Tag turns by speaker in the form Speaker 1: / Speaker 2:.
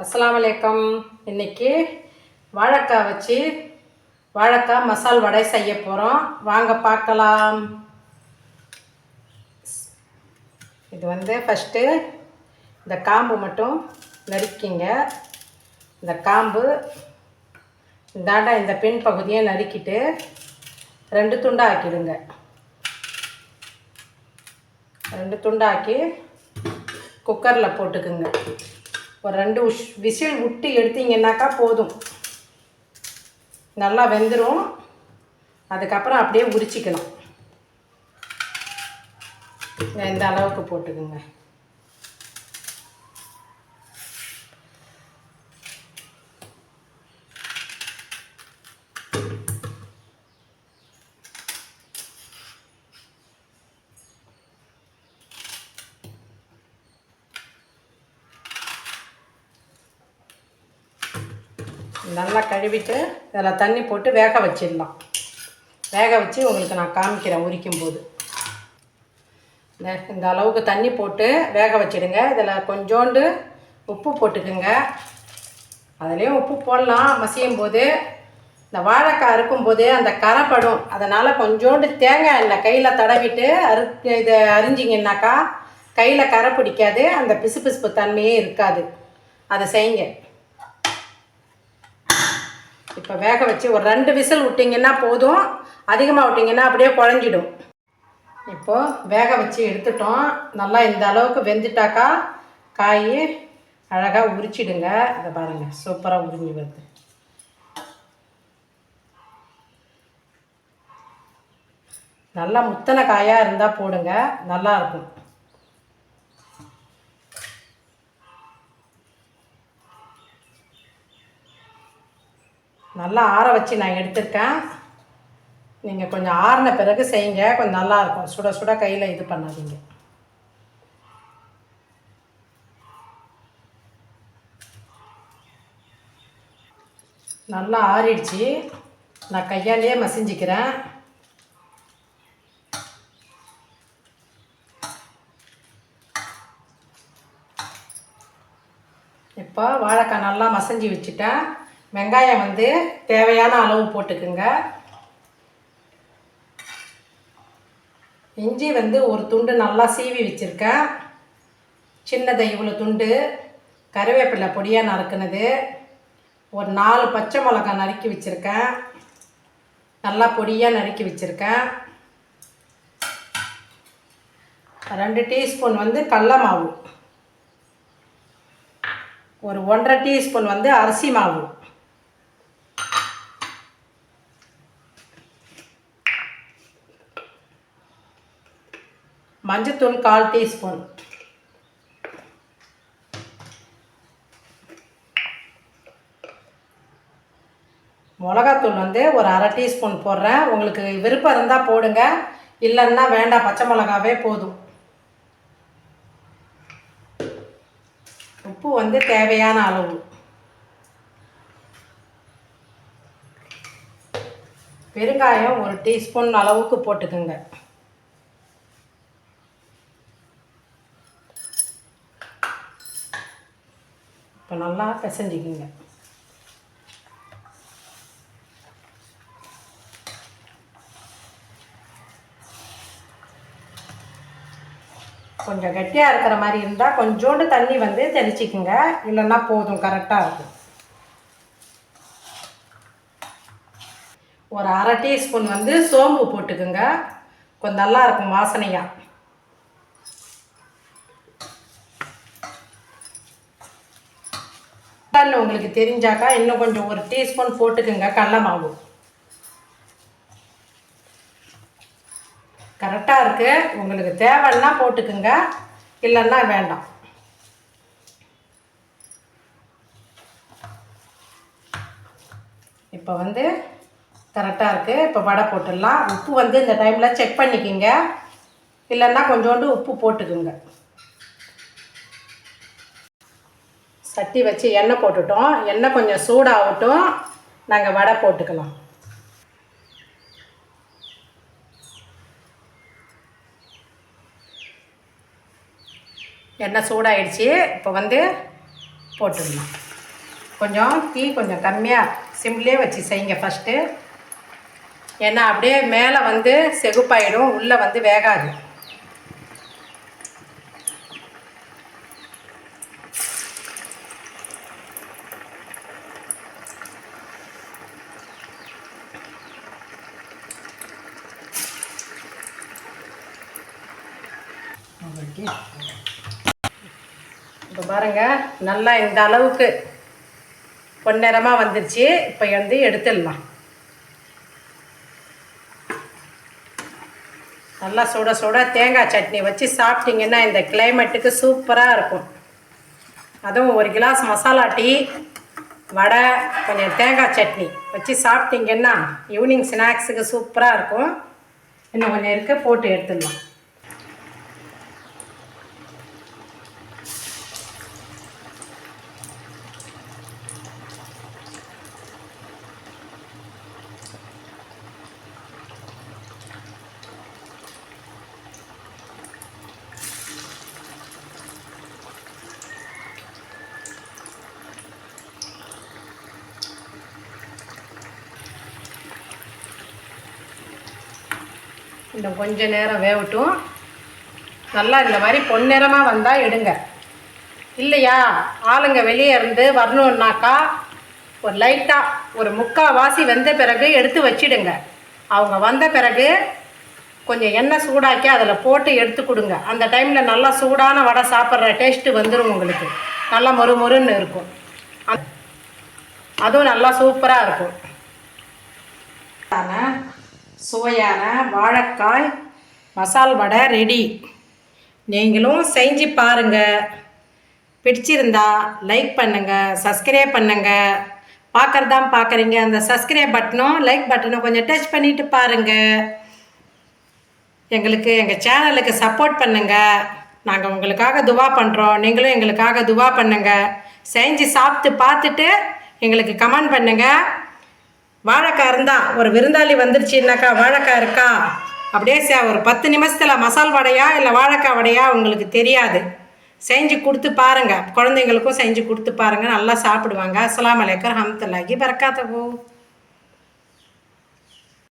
Speaker 1: அஸ்லாம் வலைக்கம் இன்னைக்கு வாழைக்காய் வச்சு வாழைக்காய் மசால் வடை செய்ய போகிறோம் வாங்க பார்க்கலாம். இது வந்து ஃபஸ்ட்டு இந்த காம்பு மட்டும் நறுக்கிங்க. இந்த காம்பு இந்தாண்டா இந்த பெண் பகுதியை நறுக்கிட்டு ரெண்டு துண்டாக ஆக்கிடுங்க ரெண்டு துண்டாக்கி குக்கரில் போட்டுக்குங்க. ஒரு ரெண்டு உஷ் விசில் விட்டு எடுத்தீங்கன்னாக்கா போதும். நல்லா வெந்துடும் அதுக்கப்புறம் அப்படியே உரிச்சிக்கலாம் இந்த அளவுக்கு போட்டுக்குங்க. நல்லா கழுவிட்டு இதில் தண்ணி போட்டு வேக வச்சிடலாம். வேக வச்சு உங்களுக்கு நான் காமிக்கிறேன் உரிக்கும் போது இந்த அளவுக்கு தண்ணி போட்டு வேக வச்சிடுங்க. இதில் கொஞ்சோண்டு உப்பு போட்டுக்குங்க. அதுலேயும் உப்பு போடலாம். மசியும் போது இந்த வாழைக்காய் அறுக்கும்போது அந்த கரை படும் அதனால் கொஞ்சோண்டு தேங்காய் எண்ணெய் கையில் தடவிட்டு அரு இதை அரிஞ்சிங்கன்னாக்கா கையில் கரை பிடிக்காது அந்த பிசுபிசுப்பு தன்மையே இருக்காது. அதை செய்யுங்க. இப்போ வேக வச்சு ஒரு ரெண்டு விசில் விட்டிங்கன்னா போதும். அதிகமாக விட்டிங்கன்னா அப்படியே குழஞ்சிடும். இப்போது வேக வச்சு எடுத்துட்டோம். நல்லா இந்த அளவுக்கு வெந்துட்டாக்கா காய் அழகாக உரிச்சிடுங்க. இதை பாருங்கள் சூப்பராக உரிஞ்சி வருது. நல்லா முத்தனை காயாக இருந்தால் போடுங்க. நல்லா நல்லா ஆற வச்சு நான் எடுத்திருக்கேன். நீங்கள் கொஞ்சம் ஆறின பிறகு செய்யுங்க. கொஞ்சம் நல்லா இருக்கும். சுட சுட கையில் இது பண்ணாதீங்க. நல்லா ஆறிடுச்சு. நான் கையாலேயே மசிஞ்சிக்கிறேன். இப்போ வாழைக்காய் நல்லா மசஞ்சி வச்சுட்டேன். வெங்காயம் வந்து தேவையான அளவு போட்டுக்குங்க. இஞ்சி வந்து ஒரு துண்டு நல்லா சீவி வச்சுருக்கேன். சின்னதை இவ்வளோ துண்டு கருவேப்பிலை பொடியாக நறுக்குனது. ஒரு நாலு பச்சை மிளகாய் நறுக்கி வச்சுருக்கேன். நல்லா பொடியாக நறுக்கி வச்சுருக்கேன். ரெண்டு டீஸ்பூன் வந்து கடல மாவு. ஒரு ஒன்றரை டீஸ்பூன் வந்து அரிசி மாவு. மஞ்சத்தூள் கால் டீஸ்பூன். மிளகாத்தூள் வந்து ஒரு அரை டீஸ்பூன் போடுறேன். உங்களுக்கு விருப்பம் இருந்தால் போடுங்க. இல்லைன்னா வேண்டாம் பச்சை மிளகாவே போதும். உப்பு வந்து தேவையான அளவு. பெருங்காயம் ஒரு டீஸ்பூன் அளவுக்கு போட்டுக்கோங்க. நல்லா பிசைஞ்சிக்கிங்க. கொஞ்சம் கட்டியாக இருக்கிற மாதிரி இருந்தால் கொஞ்சோண்டு தண்ணி வந்து தெளிச்சிக்குங்க. இல்லைன்னா போதும் கரெக்டாக இருக்கும். ஒரு அரை டீஸ்பூன் வந்து சோம்பு போட்டுக்குங்க. கொஞ்சம் நல்லா இருக்கும் வாசனையாக கடல உங்களுக்கு தெரிஞ்சாக்கா இன்னும் கொஞ்சம் ஒரு டீஸ்பூன் போட்டுக்குங்க கடல மாவு. கரெக்டாக இருக்குது உங்களுக்கு தேவைன்னா போட்டுக்குங்க. இல்லைன்னா வேண்டாம். இப்போ வந்து கரெக்டாக இருக்குது இப்போ வடை போட்டுடலாம். உப்பு வந்து இந்த டைமில் செக் பண்ணிக்கிங்க. இல்லைன்னா கொஞ்சோண்டு உப்பு போட்டுக்குங்க. சட்டி வச்சு எண்ணெய் போட்டுட்டோம். எண்ணெய் கொஞ்சம் சூடாகட்டும். நாங்கள் வடை போட்டுக்கலாம். எண்ணெய் சூடாயிடுச்சு. இப்போ வந்து போட்டுடலாம். கொஞ்சம் தீ கொஞ்சம் கம்மியாக சிம்லேயே வச்சு செய்யுங்க ஃபஸ்ட்டு ஏன்னா அப்படியே மேலே வந்து செகுப்பாயிடும். உள்ளே வந்து வேகாது. இப்போ பாருங்க நல்லா இந்த அளவுக்கு பொன்னிறமாக வந்துருச்சு. இப்போ வந்து எடுத்துடலாம். நல்லா சுட சுட தேங்காய் சட்னி வச்சு சாப்பிட்டீங்கன்னா இந்த கிளைமேட்டுக்கு சூப்பராக இருக்கும். அதுவும் ஒரு கிளாஸ் மசாலா டீ வடை கொஞ்சம் தேங்காய் சட்னி வச்சு சாப்பிட்டீங்கன்னா ஈவினிங் ஸ்நாக்ஸுக்கு சூப்பராக இருக்கும். இன்னும் கொஞ்சம் இருக்க போட்டு எடுத்துடலாம். இன்னும் கொஞ்சம் நேரம் வேகட்டும் நல்லா இந்த மாதிரி பொன்னிறமாக வந்தால் எடுங்க. இல்லையா? ஆளுங்க வெளியே இருந்து வரணுன்னாக்கா ஒரு லைட்டாக ஒரு முக்கால் வாசி வெந்த பிறகு எடுத்து வச்சிடுங்க. அவங்க வந்த பிறகு கொஞ்சம் எண்ணெய் சூடாக்கி அதில் போட்டு எடுத்து கொடுங்க. அந்த டைமில் நல்லா சூடான வடை சாப்பிட்ற டேஸ்ட்டு வந்துடும் உங்களுக்கு. நல்லா மொறுமொறுன்னு இருக்கும். அதுவும் நல்லா சூப்பராக இருக்கும். சுவையான வாழைக்காய் மசால் வடை ரெடி நீங்களும் செஞ்சு பாருங்கள் பிடிச்சிருந்தா லைக் பண்ணுங்கள் சப்ஸ்கிரைப் பண்ணுங்கள் பார்க்குறதான் பார்க்குறீங்க. அந்த சப்ஸ்கிரைப் பட்டனும் லைக் பட்டனும் கொஞ்சம் டச் பண்ணிட்டு பாருங்கள் எங்களுக்கு எங்கள் சேனலுக்கு சப்போர்ட் பண்ணுங்கள் நாங்கள் உங்களுக்காக துவா பண்ணுறோம் நீங்களும் எங்களுக்காக துவா பண்ணுங்கள் செஞ்சு சாப்பிட்டு பார்த்துட்டு எங்களுக்கு கமெண்ட் பண்ணுங்கள் வாழைக்காய் இருந்தால் ஒரு விருந்தாளி வந்துருச்சுன்னாக்கா வாழைக்காய் இருக்கா? அப்படியே சே ஒரு பத்து நிமிஷத்தில் மசால் வடையா இல்லை வாழைக்காய் வடையா உங்களுக்கு தெரியாது. செஞ்சு கொடுத்து பாருங்கள் குழந்தைங்களுக்கும் செஞ்சு கொடுத்து பாருங்கள் நல்லா சாப்பிடுவாங்க. அஸ்லாம் அலைக்கும் ரஹமத்துல்லாஹி பரக்காத்தகு